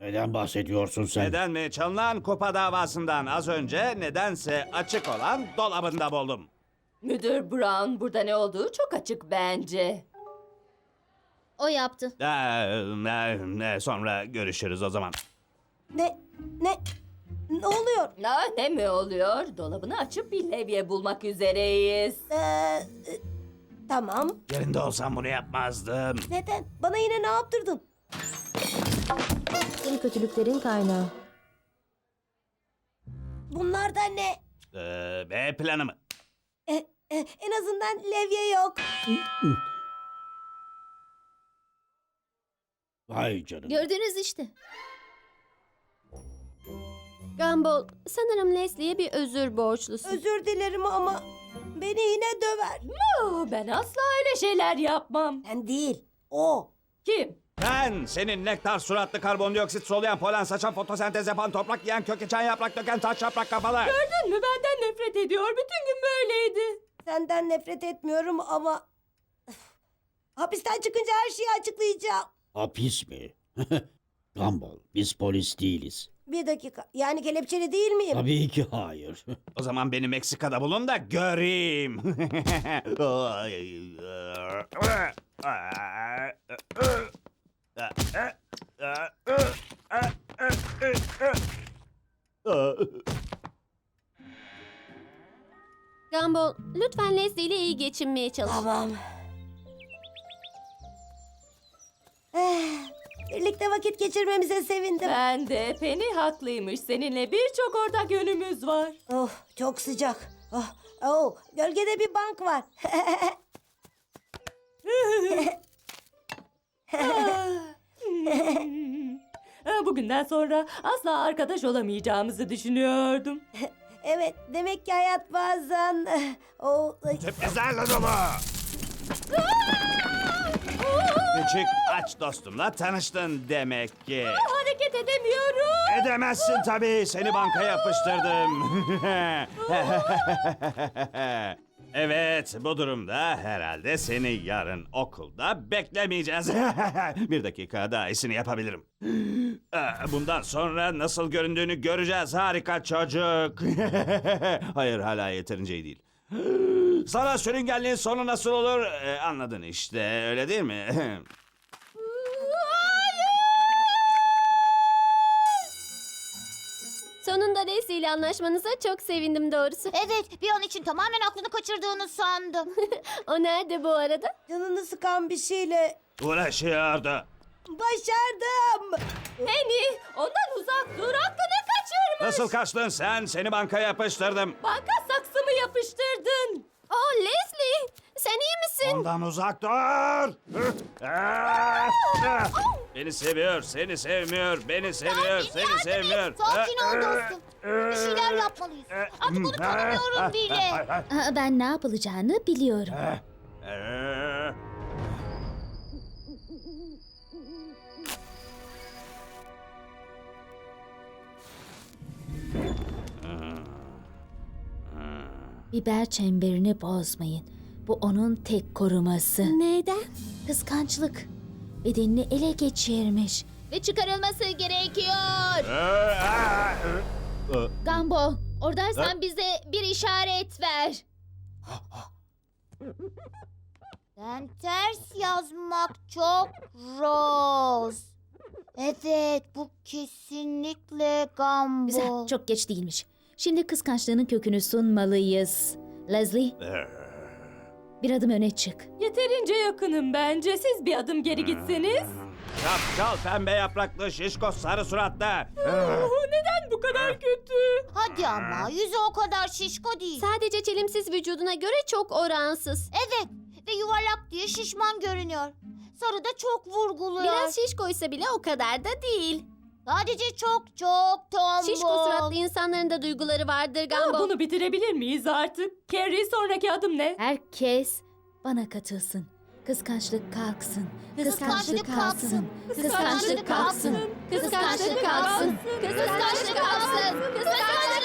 Neden bahsediyorsun sen? Neden mi? Çalınan kupa davasından az önce nedense açık olan dolabında buldum. Müdür Brown burada ne olduğu çok açık bence. O yaptı. Ee, e, e, sonra görüşürüz o zaman. Ne? Ne? Ne oluyor? Ah, ne mi oluyor? Dolabını açıp bir levye bulmak üzereyiz. Ee, e, tamam. Yerinde olsam bunu yapmazdım. Neden? Bana yine ne yaptırdın? Tüm kötülüklerin kaynağı. Bunlar da ne? Ee, B planı mı? E, e, en azından levye yok. Vay canına. Gördünüz işte. Gumball, sanırım Leslie'ye bir özür borçlusun. Özür dilerim ama beni yine döver. Ben asla öyle şeyler yapmam. Ben değil. O. Kim? Ben senin nektar suratlı karbondioksit soluyan polen saçan fotosentez yapan toprak yiyen kök içen yaprak döken taş yaprak kafalı. Gördün mü benden nefret ediyor. Bütün gün böyleydi. Senden nefret etmiyorum ama... Üf, Hapisten çıkınca her şeyi açıklayacağım. Hapis mi? Gumball, biz polis değiliz. Bir dakika. Yani kelepçeli değil miyim? Tabii ki hayır. O zaman beni Meksika'da bulun da göreyim. Gumball, lütfen Leslie ile iyi geçinmeye çalış. Tamam. Eh, Birlikte vakit geçirmemize sevindim. Ben de Penny haklıymış. Seninle birçok ortak yönümüz var. Oh, çok sıcak. Oh, oh, gölgede bir bank var. Ha, Bugünden sonra asla arkadaş olamayacağımızı düşünüyordum. evet, demek ki hayat bazen... eh, Oh, ay, Sürprizlerle dolu. Küçük aç dostumla tanıştın demek ki. Hareket edemiyorum. Edemezsin tabii. Seni banka yapıştırdım. evet, bu durumda herhalde seni yarın okulda beklemeyeceğiz. Bir dakika daha iyisini yapabilirim. Ee, Bundan sonra nasıl göründüğünü göreceğiz. Harika çocuk. Hayır, hala yeterince iyi değil. Sana sürüngenliğin sonu nasıl olur? Ee, anladın işte, öyle değil mi? Sonunda Leslie ile anlaşmanıza çok sevindim doğrusu. Evet, bir an için tamamen aklını kaçırdığını sandım. O nerede bu arada? canını sıkan bir şeyle Uğraşıyordu. başardım. Penny ondan uzak dur. Aklını kaçırma. Nasıl kaçtın sen? Seni bankaya yapıştırdım. Banka saksımı yapıştırdın. Oh iyi misin? Ondan uzak dur. beni seviyor, seni sevmiyor, beni seviyor, Sakin, seni yardım et. sevmiyor. Sakin ol dostum. Bir şeyler yapmalıyız. Artık onu tanımıyorum bile. Aa, Ben ne yapılacağını biliyorum. Biber çemberini bozmayın. Bu onun tek koruması. Neden? Kıskançlık. Bedenini ele geçirmiş. Ve çıkarılması gerekiyor. Gambo, Ha? oradaysan bize bir işaret ver. Ben ters yazmak çok Rose. Evet, bu kesinlikle Gambo. Güzel, çok geç değilmiş. Şimdi kıskançlığının kökünü sunmalıyız. Leslie, bir adım öne çık. Yeterince yakınım bence. Siz bir adım geri gitseniz. Şapşal pembe yapraklı şişko sarı suratlı. Oh, neden bu kadar kötü? Hadi ama yüzü o kadar şişko değil. Sadece çelimsiz vücuduna göre çok oransız. Evet ve yuvarlak diye şişman görünüyor. Sarı da çok vurguluyor. Biraz şişkoysa bile o kadar da değil. Sadece çok çok tombul. Şişko suratlı insanların da duyguları vardır Gambo. bunu bitirebilir miyiz artık? Carrie sonraki adım ne? Herkes bana katılsın. Kıskançlık kalksın. Kıskançlık kalksın. Kıskançlık kalksın. Kıskançlık kalksın. Kıskançlık kalksın. Kıskançlık